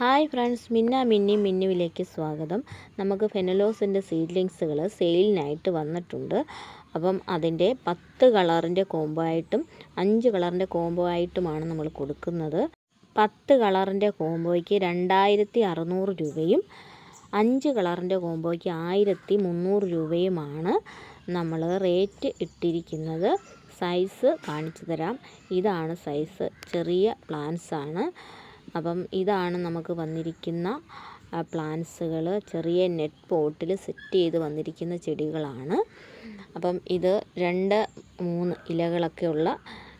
Hi friends മിന്ന മിന്നി മിന്നുവിലേക്ക് സ്വാഗതം. നമുക്ക് ഫെനലോസിന്റെ സീഡ്ലിങ്സുകൾ സെയിലിനായിട്ട് വന്നിട്ടുണ്ട്. അപ്പം അതിന്റെ പത്ത് കളറിന്റെ കോംബോ ആയിട്ടും അഞ്ച് കളറിന്റെ കോംബോ ആയിട്ടുമാണ് നമ്മൾ കൊടുക്കുന്നത്. പത്ത് കളറിന്റെ കോംബോയ്ക്ക് രണ്ടായിരത്തി അറുന്നൂറ് രൂപയും അഞ്ച് കളറിന്റെ കോംബോയ്ക്ക് ആയിരത്തി മുന്നൂറ് രൂപയുമാണ് നമ്മൾ റേറ്റ് ഇട്ടിരിക്കുന്നത്. സൈസ് കാണിച്ചു തരാം. ഇതാണ് സൈസ്. ചെറിയ പ്ലാന്റ്സ് ആണ് അപ്പം ഇതാണ് നമുക്ക് വന്നിരിക്കുന്ന പ്ലാന്റ്സുകൾ ചെറിയ നെറ്റ് പോട്ടിൽ സെറ്റ് ചെയ്ത് വന്നിരിക്കുന്ന ചെടികളാണ്. അപ്പം ഇത് രണ്ട് മൂന്ന് ഇലകളൊക്കെ ഉള്ള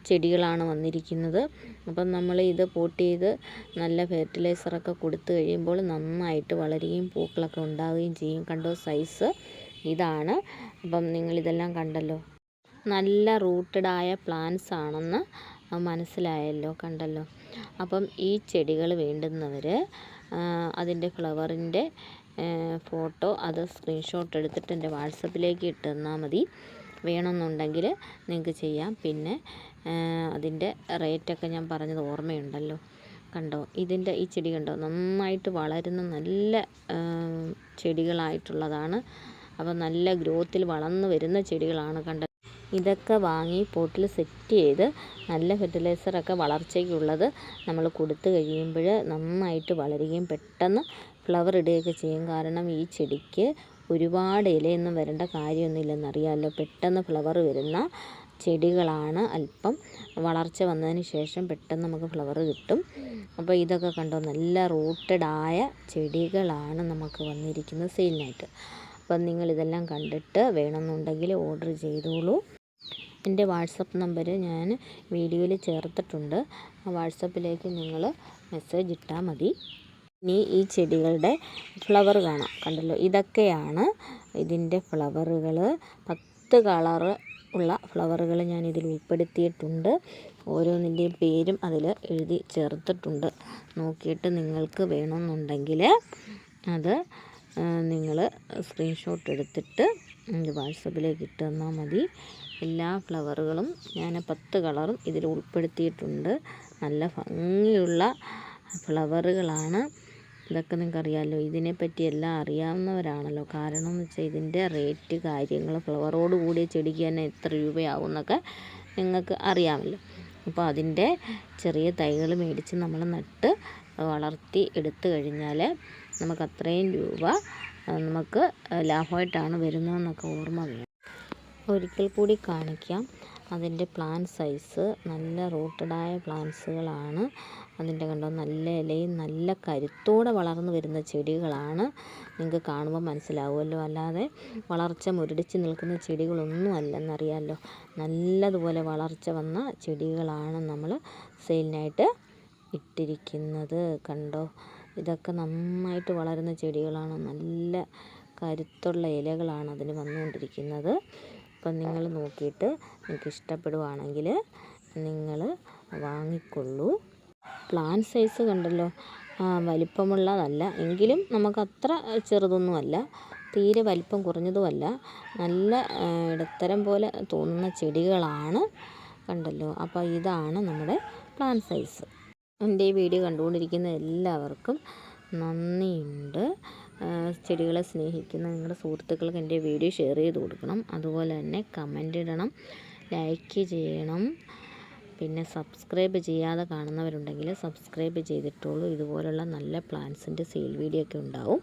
ചെടികളാണ് വന്നിരിക്കുന്നത്. അപ്പം നമ്മൾ ഇത് പോട്ട് ചെയ്ത് നല്ല ഫെർട്ടിലൈസറൊക്കെ കൊടുത്തു കഴിയുമ്പോൾ നന്നായിട്ട് വളരുകയും പൂക്കളൊക്കെ ഉണ്ടാവുകയും ചെയ്യും. കണ്ടോ സൈസ് ഇതാണ്. അപ്പം നിങ്ങളിതെല്ലാം കണ്ടല്ലോ. നല്ല റൂട്ടഡായ പ്ലാന്റ്സ് ആണെന്ന് മനസ്സിലായല്ലോ കണ്ടല്ലോ. അപ്പം ഈ ചെടികൾ വേണ്ടുന്നവർ അതിന്റെ ഫ്ലവറിന്റെ ഫോട്ടോ അത് സ്ക്രീൻഷോട്ട് എടുത്തിട്ട് എന്റെ വാട്സപ്പിലേക്ക് ഇട്ട് തന്നാൽ മതി. വേണമെന്നുണ്ടെങ്കിൽ നിങ്ങൾക്ക് ചെയ്യാം. പിന്നെ അതിന്റെ റേറ്റൊക്കെ ഞാൻ പറഞ്ഞത് ഓർമ്മയുണ്ടല്ലോ. കണ്ടോ? ഇതിന്റെ ഈ ചെടി കണ്ടോ? നന്നായിട്ട് വളരുന്ന നല്ല ചെടികളായിട്ടുള്ളതാണ്. അപ്പോൾ നല്ല ഗ്രോത്തിൽ വളർന്നു വരുന്ന ചെടികളാണ് കണ്ടത്. ഇതൊക്കെ വാങ്ങി പോട്ടിൽ സെറ്റ് ചെയ്ത് നല്ല ഫെർട്ടിലൈസറൊക്കെ വളർച്ചയ്ക്കുള്ളത് നമ്മൾ കൊടുത്തു കഴിയുമ്പോൾ നന്നായിട്ട് വളരുകയും പെട്ടെന്ന് ഫ്ലവർ ഇടുകയൊക്കെ ചെയ്യും. കാരണം ഈ ചെടിക്ക് ഒരുപാട് ഇലയൊന്നും വരേണ്ട കാര്യമൊന്നുമില്ലെന്നറിയാമല്ലോ പെട്ടെന്ന് ഫ്ലവർ വരുന്ന ചെടികളാണ് അല്പം വളർച്ച വന്നതിന് ശേഷം പെട്ടെന്ന് നമുക്ക് ഫ്ലവർ കിട്ടും. അപ്പോൾ ഇതൊക്കെ കണ്ടോ? നല്ല റൂട്ടഡായ ചെടികളാണ് നമുക്ക് വന്നിരിക്കുന്നത് സെയിലിനായിട്ട് അപ്പം നിങ്ങളിതെല്ലാം കണ്ടിട്ട് വേണമെന്നുണ്ടെങ്കിൽ ഓർഡർ ചെയ്തോളൂ. എന്റെ വാട്സപ്പ് നമ്പർ ഞാൻ വീഡിയോയിൽ ചേർത്തിട്ടുണ്ട്. ആ വാട്സപ്പിലേക്ക് നിങ്ങൾ മെസ്സേജ് ഇട്ടാൽ മതി. ഇനി ഈ ചെടികളുടെ ഫ്ലവർ കാണാം. കണ്ടല്ലോ ഇതൊക്കെയാണ് ഇതിന്റെ ഫ്ലവറുകൾ. പത്ത് കളറ് ഉള്ള ഫ്ലവറുകൾ ഞാൻ ഇതിൽ ഉൾപ്പെടുത്തിയിട്ടുണ്ട്. ഓരോന്നിന്റെയും പേരും അതിൽ എഴുതി ചേർത്തിട്ടുണ്ട്. നോക്കിയിട്ട് നിങ്ങൾക്ക് വേണമെന്നുണ്ടെങ്കിൽ അത് നിങ്ങൾ സ്ക്രീൻഷോട്ട് എടുത്തിട്ട് വാട്സപ്പിലേക്ക് ഇട്ട് തന്നാൽ മതി. എല്ലാ ഫ്ലവറുകളും ഞാൻ പത്ത് കളറും ഇതിൽ ഉൾപ്പെടുത്തിയിട്ടുണ്ട്. നല്ല ഭംഗിയുള്ള ഫ്ലവറുകളാണ് ഇതൊക്കെ നിങ്ങൾക്കറിയാമല്ലോ ഇതിനെപ്പറ്റി എല്ലാം അറിയാവുന്നവരാണല്ലോ. കാരണം എന്ന് വെച്ചാൽ ഇതിന്റെ റേറ്റ് കാര്യങ്ങൾ ഫ്ലവറോട് കൂടിയ ചെടിക്ക് തന്നെ എത്ര രൂപയാവും എന്നൊക്കെ നിങ്ങൾക്ക് അറിയാമല്ലോ. അപ്പോൾ അതിന്റെ ചെറിയ തൈകൾ മേടിച്ച് നമ്മൾ നട്ട് വളർത്തി എടുത്തു കഴിഞ്ഞാൽ നമുക്ക് അത്രയും രൂപ നമുക്ക് ലാഭമായിട്ടാണ് വരുന്നതെന്നൊക്കെ ഓർമ്മ വേണം ഒരിക്കൽ കൂടി കാണിക്കാം. അതിന്റെ പ്ലാൻ സൈസ് നല്ല റൂട്ടഡായ പ്ലാന്റ്സുകളാണ് അതിന്റെ കണ്ടോ നല്ല ഇലയും നല്ല കരുത്തോടെ വളർന്നു വരുന്ന ചെടികളാണ് നിങ്ങൾക്ക് കാണുമ്പോൾ മനസ്സിലാവുമല്ലോ. അല്ലാതെ വളർച്ച മുരടിച്ച് നിൽക്കുന്ന ചെടികളൊന്നും അല്ലെന്നറിയാമല്ലോ. നല്ലതുപോലെ വളർച്ച വന്ന ചെടികളാണ് നമ്മൾ സെയിലിനായിട്ട് ഇട്ടിരിക്കുന്നത്. കണ്ടോ ഇതൊക്കെ നന്നായിട്ട് വളരുന്ന ചെടികളാണ്. നല്ല കരുത്തുള്ള ഇലകളാണ് അതിന് വന്നുകൊണ്ടിരിക്കുന്നത്. അപ്പം നിങ്ങൾ നോക്കിയിട്ട് നിങ്ങൾക്ക് ഇഷ്ടപ്പെടുവാണെങ്കിൽ നിങ്ങൾ വാങ്ങിക്കൊള്ളൂ. പ്ലാൻ സൈസ് കണ്ടല്ലോ. വലിപ്പമുള്ളതല്ല. എങ്കിലും നമുക്ക് നമുക്കത്ര ചെറുതൊന്നുമല്ല. തീരെ വലിപ്പം കുറഞ്ഞതുമല്ല. നല്ല ഇടത്തരം പോലെ തോന്നുന്ന ചെടികളാണ് കണ്ടല്ലോ. അപ്പോൾ ഇതാണ് നമ്മുടെ പ്ലാൻ സൈസ് എന്റെ ഈ വീഡിയോ കണ്ടുകൊണ്ടിരിക്കുന്ന എല്ലാവർക്കും നന്ദിയുണ്ട്. ചെടികളെ സ്നേഹിക്കുന്ന നിങ്ങളുടെ സുഹൃത്തുക്കൾക്ക് എന്റെ വീഡിയോ ഷെയർ ചെയ്ത് കൊടുക്കണം. അതുപോലെ തന്നെ കമന്റ് ഇടണം ലൈക്ക് ചെയ്യണം. പിന്നെ സബ്സ്ക്രൈബ് ചെയ്യാതെ കാണുന്നവരുണ്ടെങ്കിൽ സബ്സ്ക്രൈബ് ചെയ്തിട്ടുള്ളൂ ഇതുപോലുള്ള നല്ല പ്ലാൻസിന്റെ സെയിൽ വീഡിയോ ഒക്കെ ഉണ്ടാവും.